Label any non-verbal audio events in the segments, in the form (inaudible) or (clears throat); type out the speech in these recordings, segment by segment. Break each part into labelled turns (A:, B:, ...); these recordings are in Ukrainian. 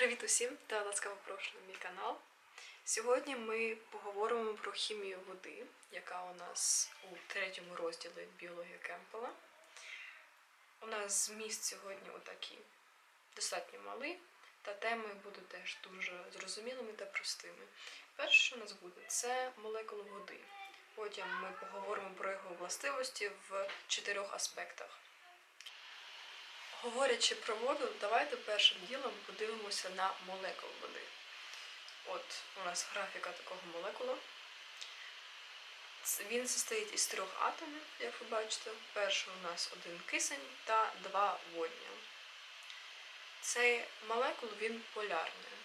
A: Привіт усім та ласкаво прошу на мій канал. Сьогодні ми поговоримо про хімію води, яка у нас у третьому розділі біологія Кемпела. У нас зміст сьогодні отакий, достатньо малий, та теми будуть теж дуже зрозумілими та простими. Перше, що у нас буде, це молекули води. Потім ми поговоримо про його властивості в чотирьох аспектах. Говорячи про воду, давайте першим ділом подивимося на молекули води. От у нас графіка такого молекула. Він состоїть із трьох атомів, як ви бачите. Перший у нас один кисень та два водня. Цей молекул він полярний.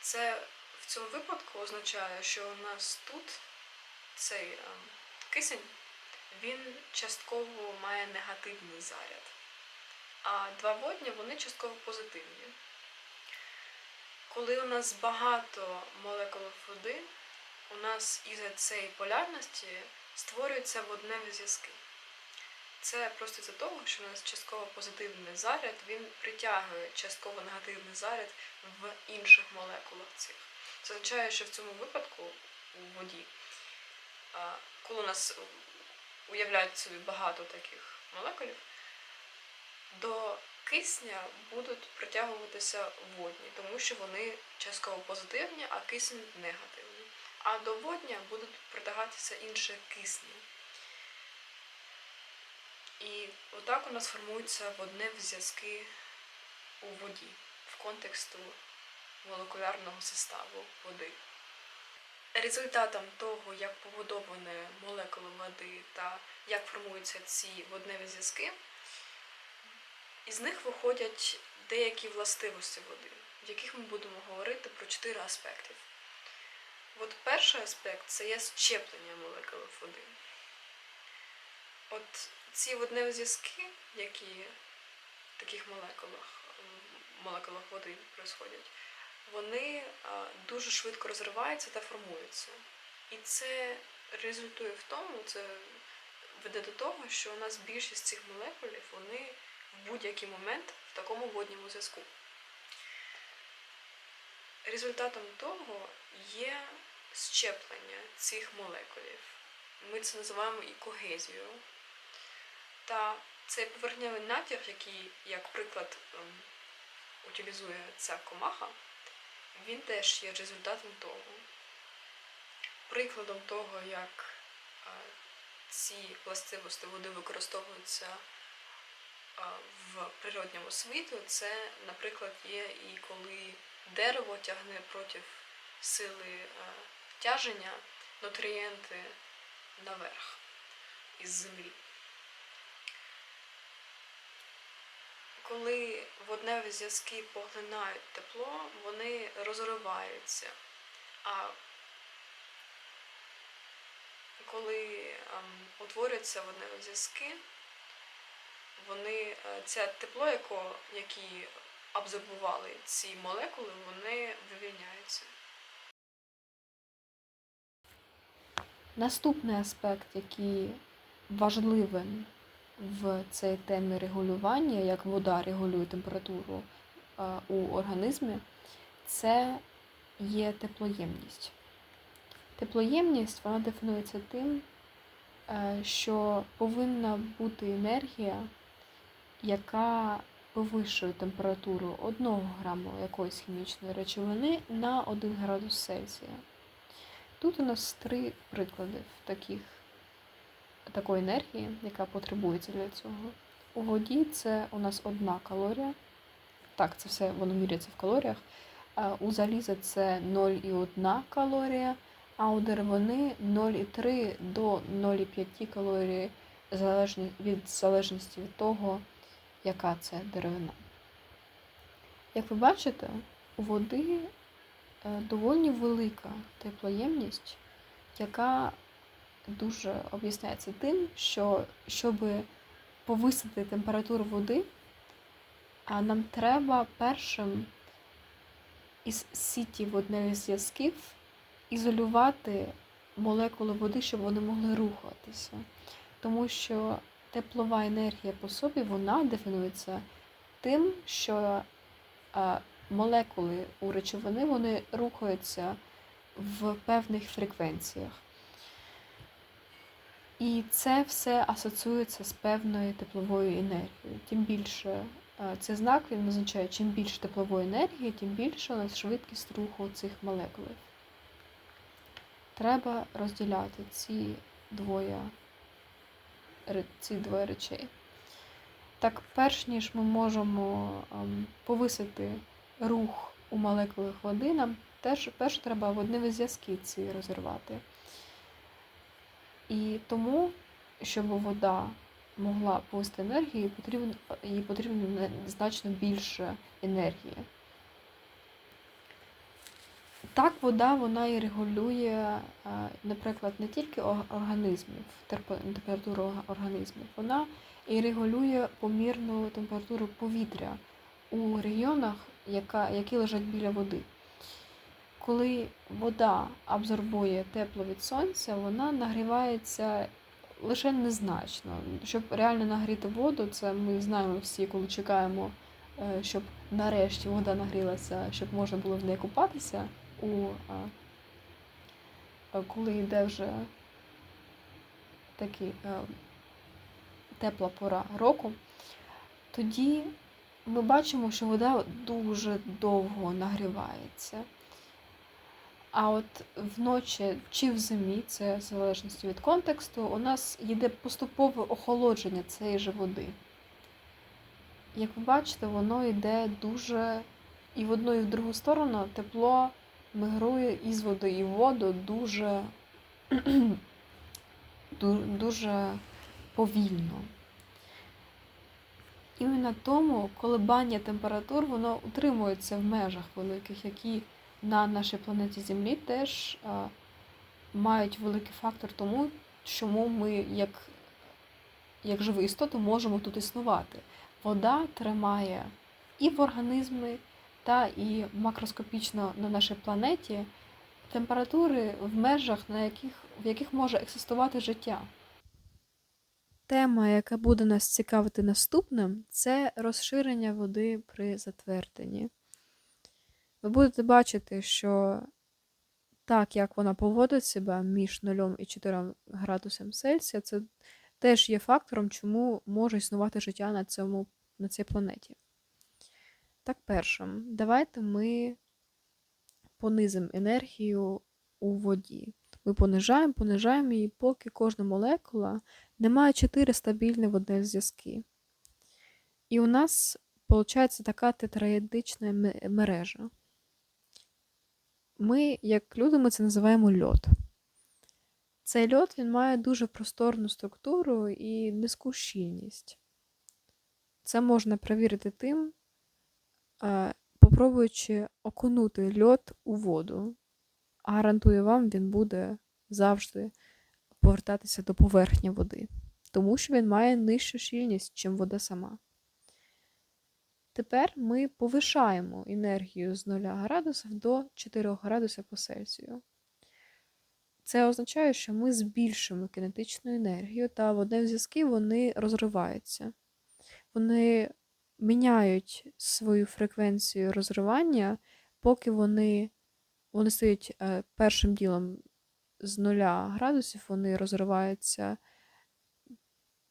A: Це в цьому випадку означає, що у нас тут цей ем, кисень він частково має негативний заряд. А два водні вони частково позитивні. Коли у нас багато молекул води, у нас із цієї полярності створюються водневі зв'язки. Це просто з-за того, що у нас частково позитивний заряд, він притягує частково негативний заряд в інших молекулах цих. Це означає, що в цьому випадку у воді, коли у нас уявляють собі багато таких молекулів, до кисня будуть притягуватися водні, тому що вони частково позитивні, а кисень негативний. А до водня будуть притягатися інші кисні. І отак у нас формуються водневі зв'язки у воді в контексту молекулярного составу води. Результатом того, як побудовані молекули води та як формуються ці водневі зв'язки, із них виходять деякі властивості води, в яких ми будемо говорити про чотири аспекти. От перший аспект це є щеплення молекул води. От ці водневі зв'язки, які в таких молекулах, молекулах води происходять, вони дуже швидко розриваються та формуються. І це результує в тому, це веде до того, що у нас більшість цих молекулів вони в будь-який момент в такому водному зв'язку. Результатом того є щеплення цих молекулів. Ми це називаємо і когезією. Та цей поверхневий натяг, який, як приклад, ем, утилізує ця комаха, він теж є результатом того. Прикладом того, як е, ці властивості води використовуються в природньому світу, це, наприклад, є і коли дерево тягне проти сили е, тяження нутрієнти наверх із землі. Коли водневі зв'язки поглинають тепло, вони розриваються. А коли ем, утворюються водневі зв'язки, вони, е, це тепло, яко, які абсорбували ці молекули, вони вивільняються.
B: Наступний аспект, який важливий в цій темі регулювання, як вода регулює температуру е, у організмі, це є теплоємність. Теплоємність вона дефінується тим, е, що повинна бути енергія, яка повищує температуру 1 граму якоїсь хімічної речовини на 1 градус Цельсія. Тут у нас три приклади таких, такої енергії, яка потребується для цього. У воді це у нас одна калорія. Так, це все воно міряється в калоріях. У заліза це 0,1 калорія, а у деревини 0,3 до 0,5 калорій залежні- від залежності від того, яка це деревина. Як ви бачите, у води е, доволі велика теплоємність, яка дуже об'ясняється тим, що щоб повисити температуру води, нам треба першим із сіті водневих зв'язків ізолювати молекули води, щоб вони могли рухатися. Тому що теплова енергія по собі вона дефінується тим, що молекули у речовини вони рухаються в певних фреквенціях. І це все асоціюється з певною тепловою енергією. Тим більше цей знак він означає, чим більше теплової енергії, тим більше у нас швидкість руху цих молекул. Треба розділяти ці двоє, ці двоє речей. Так, перш ніж ми можемо ем, повисити рух у молекулах води, нам теж перш треба водневі зв'язки ці розірвати. І тому, щоб вода могла повести енергію, їй потрібно, не- значно більше енергії. Так, вода вона і регулює, е, наприклад, не тільки організмів, температуру організмів, вона і регулює помірну температуру повітря у регіонах, яка, які лежать біля води. Коли вода абсорбує тепло від сонця, вона нагрівається лише незначно. Щоб реально нагріти воду, це ми знаємо всі, коли чекаємо, е, щоб нарешті вода нагрілася, щоб можна було в неї купатися, у, е, е, коли йде вже такий е, тепла пора року, тоді ми бачимо, що вода дуже довго нагрівається. А от вночі чи в зимі, це в залежності від контексту, у нас йде поступове охолодження цієї ж води. Як ви бачите, воно йде дуже і в одну, і в другу сторону тепло мигрує із води і воду дуже, (clears throat) дуже повільно. Іменно тому колебання температур воно утримується в межах великих, які на нашій планеті Землі теж а, мають великий фактор тому, чому ми, як, як живі істоти, можемо тут існувати. Вода тримає і в організмі, та і макроскопічно на нашій планеті температури в межах, на яких, в яких може екзистувати життя. Тема, яка буде нас цікавити наступним, це розширення води при затверденні. Ви будете бачити, що так, як вона поводить себе між 0 і 4 градусом Цельсія, це теж є фактором, чому може існувати життя на, цьому, на цій планеті. Так, першим, давайте ми понизимо енергію у воді. Ми понижаємо, понижаємо її, поки кожна молекула не має 4 стабільні водні зв'язки. І у нас виходить така тетраєдична мережа. Ми, як люди, ми це називаємо льод. Цей льод він має дуже просторну структуру і низьку щільність. Це можна перевірити тим, попробуючи окунути льод у воду. Гарантую вам, він буде завжди повертатися до поверхні води, тому що він має нижчу щільність, чим вода сама. Тепер ми повишаємо енергію з 0 градусів до 4 градусів по Цельсію. Це означає, що ми збільшуємо кинетичну енергію, та водні зв'язки вони розриваються. Вони міняють свою фреквенцію розривання, поки вони, вони стають е, першим ділом з 0 градусів, вони розриваються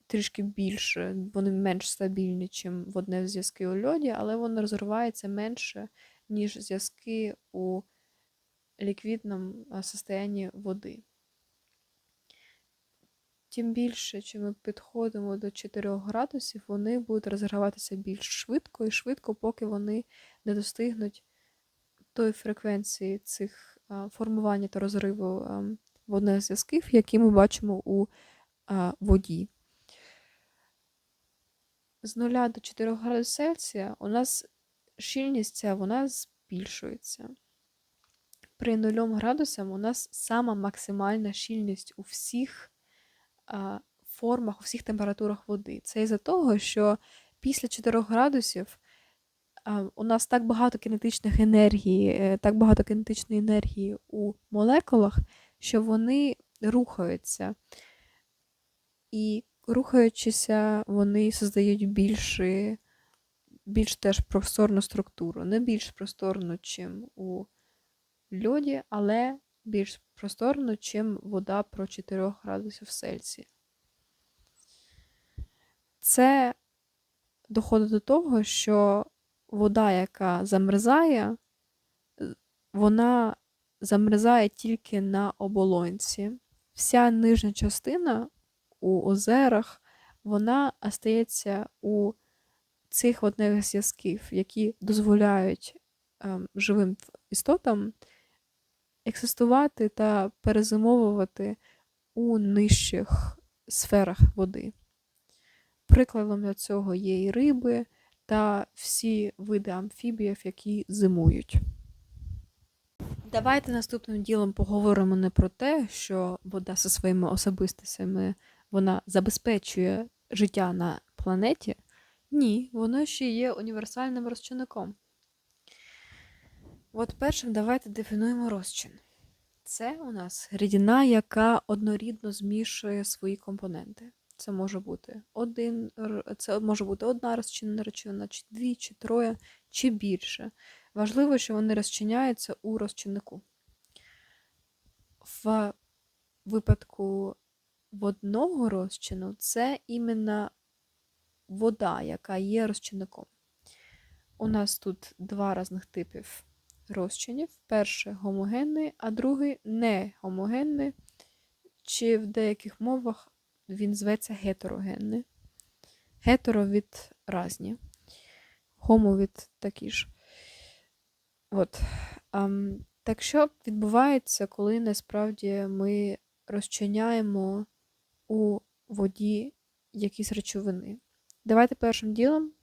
B: трішки більше, вони менш стабільні, ніж водне зв'язки у льоді, але вони розриваються менше, ніж зв'язки у ліквідному состоянні води. Тим більше, чим ми підходимо до 4 градусів, вони будуть розграватися більш швидко і швидко, поки вони не достигнуть тої фреквенції цих формування та розриву водних зв'язків, які ми бачимо у воді. З 0 до 4 градусів Цельсія у нас щільність ця вона збільшується. При 0 градусам у нас сама максимальна щільність у всіх формах, у всіх температурах води. Це із-за того, що після 4 градусів у нас так багато кинетичних енергій, е, так багато кинетичної енергії у молекулах, що вони рухаються. І рухаючися, вони создають більші, більш теж просторну структуру. Не більш просторну, чим у льоді, але більш просторну, чим вода про 4 градусів Цельсія. Це доходить до того, що вода, яка замерзає, вона замерзає тільки на оболонці. Вся нижня частина у озерах, вона остається у цих водневих зв'язків, які дозволяють ем, живим істотам екзистувати та перезимовувати у нижчих сферах води. Прикладом для цього є і риби та всі види амфібіїв, які зимують. Давайте наступним ділом поговоримо не про те, що вода зі своїми особистостями вона забезпечує життя на планеті. Ні, воно ще є універсальним розчинником. От першим давайте дефінуємо розчин. Це у нас рідина, яка однорідно змішує свої компоненти. Це може бути один, це може бути одна розчинна речовина, чи дві, чи троє, чи більше. Важливо, що вони розчиняються у розчиннику. В випадку водного розчину це іменно вода, яка є розчинником. У нас тут два різних типів розчинів. Перший гомогенний, а другий не гомогенний, чи в деяких мовах він зветься гетерогенний. Гетеро від разні, гомо від такі ж. От. Так що відбувається, коли насправді ми розчиняємо у воді якісь речовини. Давайте першим ділом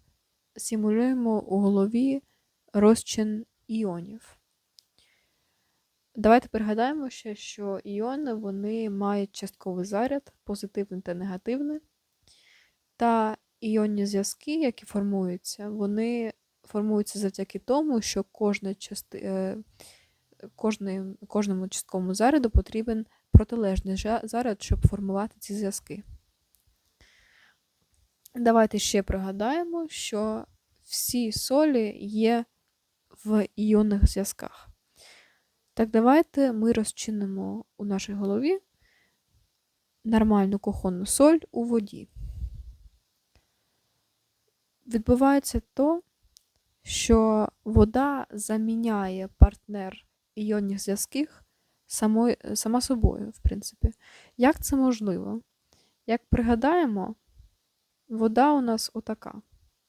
B: симулюємо у голові розчин іонів. Давайте пригадаємо ще, що іони вони мають частковий заряд, позитивний та негативний. Та іонні зв'язки, які формуються, вони формуються завдяки тому, що кожна части, е, кожному частковому заряду потрібен протилежний заряд, щоб формувати ці зв'язки. Давайте ще пригадаємо, що всі солі є в іонних зв'язках. Так, давайте ми розчинимо у нашій голові нормальну кухонну соль у воді. Відбувається то, що вода заміняє партнер іонних зв'язків сама собою, в принципі. Як це можливо? Як пригадаємо, вода у нас отака.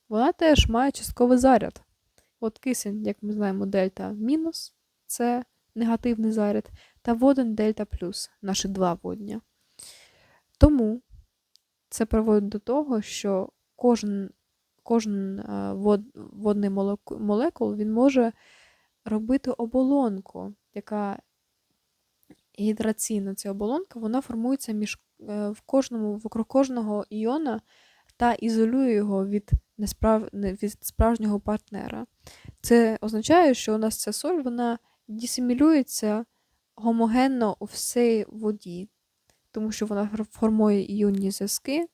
B: Вона теж має частковий заряд. От кисень, як ми знаємо, дельта мінус це негативний заряд, та водень дельта плюс, наші два водня. Тому це приводить до того, що кожен, кожен е, вод, водний молекул він може робити оболонку, яка гідраційна ця оболонка, вона формується між, е, в кожному, вокруг кожного іона та ізолює його від, несправ, від справжнього партнера. Це означає, що у нас ця соль вона дісимілюється гомогенно у всій воді, тому що вона формує іонні зв'язки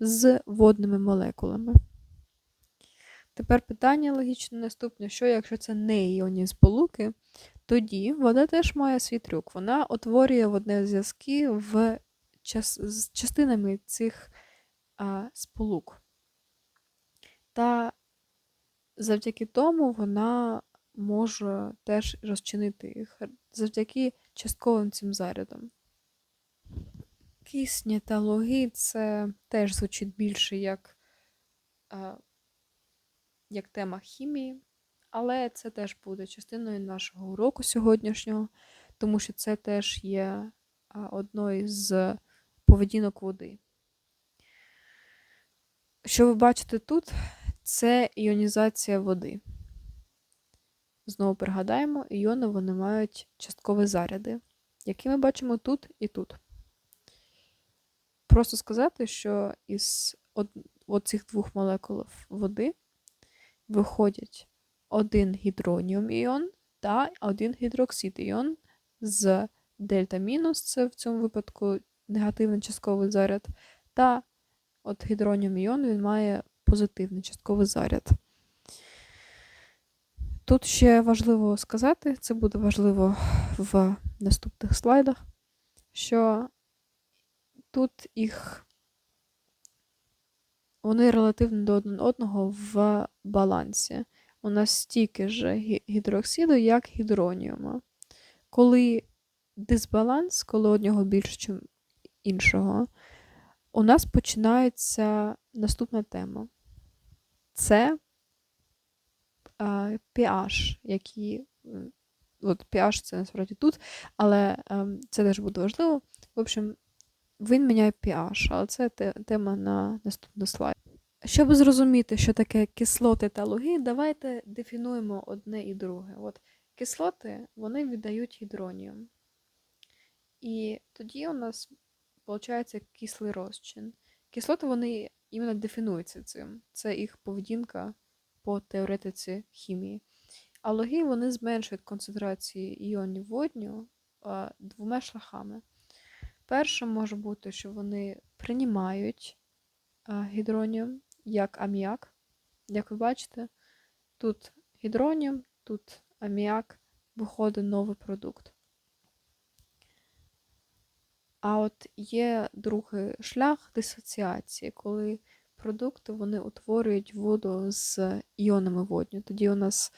B: з водними молекулами. Тепер питання логічне наступне: що якщо це не іонні сполуки, тоді вода теж має свій трюк. Вона утворює водне зв'язки в час, з частинами цих сполук. Та завдяки тому вона може теж розчинити їх завдяки частковим цим зарядам. Кисні та логи це теж звучить більше як, як тема хімії, але це теж буде частиною нашого уроку сьогоднішнього, тому що це теж є одною з поведінок води. Що ви бачите тут, це іонізація води. Знову пригадаємо, іони вони мають часткові заряди, які ми бачимо тут і тут. Просто сказати, що із оцих двох молекул води виходять один гідроніум іон та один гідроксид іон з дельта мінус, це в цьому випадку негативний частковий заряд, та от гідроніум іон він має позитивний частковий заряд. Тут ще важливо сказати, це буде важливо в наступних слайдах, що тут їх вони релативно до один одного в балансі. У нас стільки ж гі- гідроксиду, як гідроніума. Коли дисбаланс, коли одного більше, ніж іншого, у нас починається наступна тема. Це pH, які. От pH це насправді тут, але ем, це теж буде важливо. В общем, він міняє pH, але це те- тема на наступний слайд. Щоб зрозуміти, що таке кислоти та луги, давайте дефінуємо одне і друге. От кислоти вони віддають гідроніум. І тоді у нас виходить кислий розчин. Кислоти вони іменно дефінуються цим. Це їх поведінка по теоретиці хімії. А логи вони зменшують концентрації іонів водню двома шляхами. Перше може бути, що вони приймають гідроніум як аміак. Як ви бачите, тут гідроніум, тут аміак, виходить новий продукт. А от є другий шлях дисоціації, коли продукти вони утворюють воду з іонами водню. Тоді у нас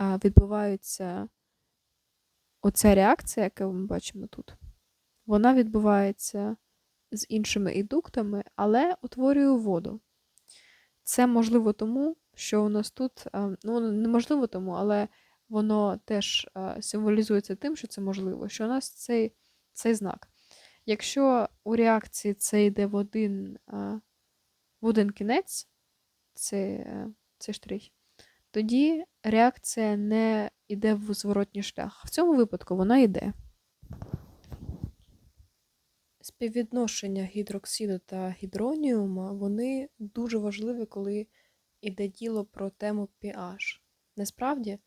B: відбувається оця реакція, яку ми бачимо тут. Вона відбувається з іншими ідуктами, але утворює воду. Це можливо тому, що у нас тут, ну неможливо тому, але воно теж символізується тим, що це можливо, що у нас цей, цей знак. Якщо у реакції це йде в один, в один кінець, це, е, це штрих, тоді реакція не йде в зворотній шлях. В цьому випадку вона йде. Співвідношення гідроксиду та гідроніума вони дуже важливі, коли йде діло про тему pH. Насправді,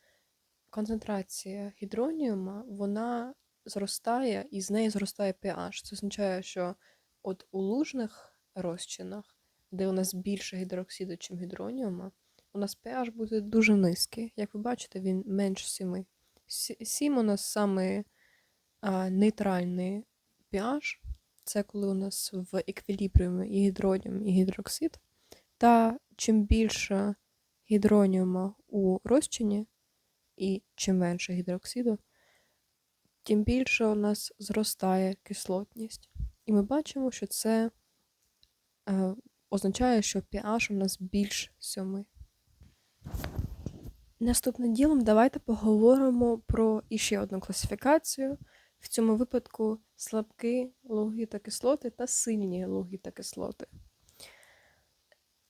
B: концентрація гідроніума вона зростає і з неї зростає pH. Це означає, що от у лужних розчинах, де у нас більше гідроксиду, ніж гідроніума, у нас pH буде дуже низький. Як ви бачите, він менш 7. 7 у нас саме а, нейтральний pH. Це коли у нас в еквілібріумі і гідроніум, і гідроксид. Та чим більше гідроніума у розчині, і чим менше гідроксиду, тим більше у нас зростає кислотність. І ми бачимо, що це е, означає, що pH у нас більш сьомий. Наступним ділом давайте поговоримо про іще одну класифікацію. В цьому випадку слабкі луги та кислоти та сильні луги та кислоти.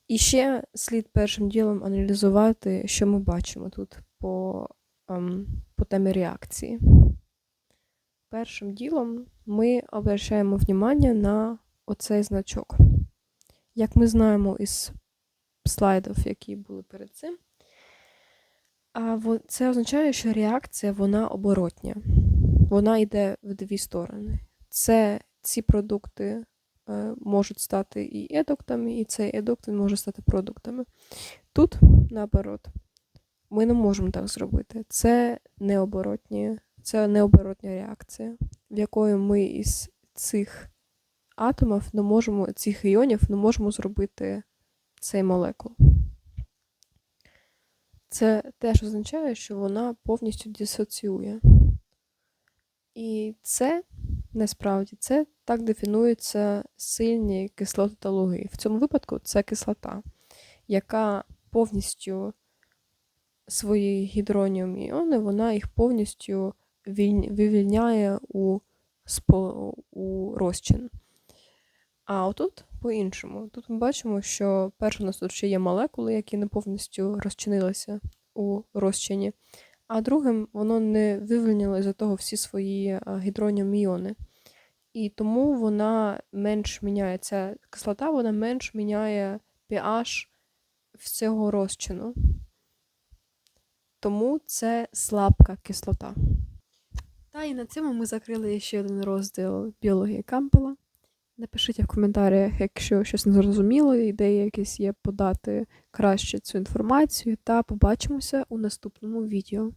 B: І ще слід першим ділом аналізувати, що ми бачимо тут по, ем, по темі реакції. Першим ділом ми обращаємо внимання на оцей значок. Як ми знаємо із слайдів, які були перед цим, а це означає, що реакція вона оборотня. Вона йде в дві сторони. Це ці продукти е, можуть стати і едуктами, і цей едукт може стати продуктами. Тут, наоборот, ми не можемо так зробити. Це необоротні, це необоротня реакція, в якої ми із цих атомів не можемо, цих іонів не можемо зробити цей молекул. Це теж означає, що вона повністю дисоціює. І це насправді це так дефінуються сильні кислоти та луги. В цьому випадку це кислота, яка повністю свої гідроніум іони, вона їх повністю вивільняє у, у розчин. А отут по-іншому. Тут ми бачимо, що перше у нас тут ще є молекули, які не повністю розчинилися у розчині, а другим воно не вивільнило за того всі свої а, гідроніум іони. І тому вона менш міняє ця кислота, вона менш міняє pH всього розчину. Тому це слабка кислота. Та і на цьому ми закрили ще один розділ біології Кампела. Напишіть в коментарях, якщо щось не зрозуміло, ідеї якісь є подати краще цю інформацію, та побачимося у наступному відео.